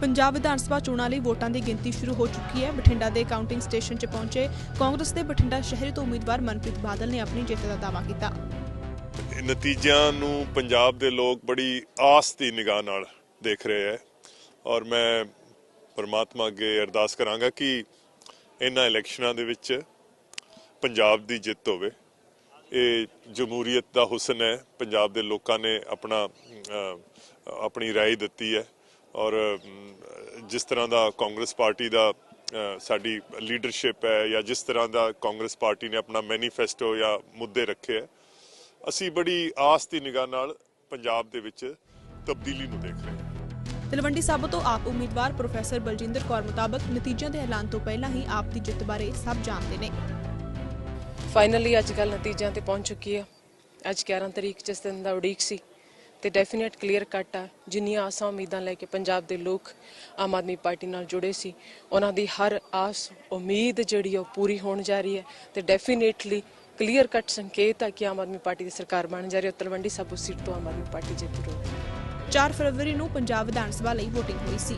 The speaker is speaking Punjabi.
ਪੰਜਾਬ ਵਿਧਾਨ ਸਭਾ ਚੋਣਾਂ ਲਈ ਵੋਟਾਂ ਦੀ ਗਿਣਤੀ ਸ਼ੁਰੂ ਹੋ ਚੁੱਕੀ ਹੈ ਬਠਿੰਡਾ ਦੇ ਕਾਊਂਟਿੰਗ ਸਟੇਸ਼ਨ 'ਚ ਪਹੁੰਚੇ ਕਾਂਗਰਸ ਦੇ ਬਠਿੰਡਾ ਸ਼ਹਿਰੀ ਤੋਂ ਉਮੀਦਵਾਰ ਮਨਪ੍ਰੀਤ ਬਾਦਲ ਨੇ ਆਪਣੀ ਜਿੱਤ ਦਾ ਦਾਅਵਾ ਕੀਤਾ ਇਹ ਨਤੀਜਿਆਂ ਨੂੰ ਪੰਜਾਬ ਦੇ ਲੋਕ ਬੜੀ ਆਸ ਦੀ ਨਿਗਾਹ ਨਾਲ ਦੇਖ ਰਹੇ ਹੈ ਔਰ ਮੈਂ ਪਰਮਾਤਮਾ ਅੱਗੇ ਅਰਦਾਸ ਕਰਾਂਗਾ ਕਿ ਇਹਨਾਂ ਇਲੈਕਸ਼ਨਾਂ ਦੇ ਵਿੱਚ ਪੰਜਾਬ ਦੀ ਜਿੱਤ ਹੋਵੇ ਇਹ ਜਮਹੂਰੀਅਤ ਦਾ ਹੁਸਨ ਹੈ ਪੰਜਾਬ ਦੇ ਲੋਕਾਂ ਨੇ ਆਪਣਾ ਅਹ, ਆਪਣੀ رائے ਦਿੱਤੀ ਹੈ ਔਰ ਜਿਸ ਤਰ੍ਹਾਂ ਦਾ ਕਾਂਗਰਸ ਪਾਰਟੀ ਦਾ ਸਾਡੀ ਲੀਡਰਸ਼ਿਪ ਹੈ ਜਾਂ ਜਿਸ ਤਰ੍ਹਾਂ ਦਾ ਕਾਂਗਰਸ ਪਾਰਟੀ ਨੇ ਆਪਣਾ ਮੈਨੀਫੈਸਟੋ ਜਾਂ ਮੁੱਦੇ ਰੱਖੇ ਹੈ ਅਸੀਂ ਬੜੀ ਆਸ ਦੀ ਨਿਗਾਹ ਨਾਲ ਪੰਜਾਬ ਦੇ ਵਿੱਚ ਤਬਦੀਲੀ ਨੂੰ ਦੇਖ ਰਹੇ ਹਾਂ। ਤਲਵੰਡੀ ਸਾਬੋ ਤੋਂ ਆਪ ਉਮੀਦਵਾਰ ਪ੍ਰੋਫੈਸਰ ਬਲਜਿੰਦਰ ਕੌਰ ਮੁਤਾਬਕ ਨਤੀਜਿਆਂ ਦੇ ਐਲਾਨ ਤੋਂ ਪਹਿਲਾਂ ਹੀ ਆਪ ਦੀ ਜਿੱਤ ਬਾਰੇ ਸਭ ਜਾਣਦੇ ਨੇ। ਫਾਈਨਲੀ ਅੱਜ ਕੱਲ ਨਤੀਜਿਆਂ ਤੇ ਪਹੁੰਚ ਚੁੱਕੀ ਹੈ। ਅੱਜ 11 ਤਰੀਕ ਜਿਸ ਦਿਨ ਦਾ ਉਡੀਕ ਸੀ ਤੇ ਡੈਫੀਨੇਟ ਕਲੀਅਰ ਕੱਟ ਆ, ਜਿੰਨੀਆਂ ਆਸਾਂ ਉਮੀਦਾਂ ਲੈ ਕੇ ਪੰਜਾਬ ਦੇ ਲੋਕ ਆਮ ਆਦਮੀ ਪਾਰਟੀ ਨਾਲ ਜੁੜੇ ਸੀ, ਉਹਨਾਂ ਦੀ ਹਰ ਆਸ, ਉਮੀਦ ਜਿਹੜੀ ਆ ਉਹ ਪੂਰੀ ਹੋਣ ਜਾ ਰਹੀ ਹੈ ਤੇ ਡੈਫੀਨੇਟਲੀ ਕਲੀਅਰ ਕੱਟ ਸੰਕੇਤ ਆ ਕਿ ਆਮ ਆਦਮੀ ਪਾਰਟੀ ਦੀ ਸਰਕਾਰ ਬਣ ਜਾ ਰਹੀ ਹੈ। ਤਲਵੰਡੀ ਸਾਬੋ ਸੀਟ ਤੋਂ ਆਮ ਆਦਮੀ ਪਾਰਟੀ ਜਿੱਤ ਰਹੀ ਹੈ 4 ਫਰਵਰੀ ਨੂੰ ਪੰਜਾਬ ਵਿਧਾਨ ਸਭਾ ਲਈ VOTING ਹੋਈ ਸੀ।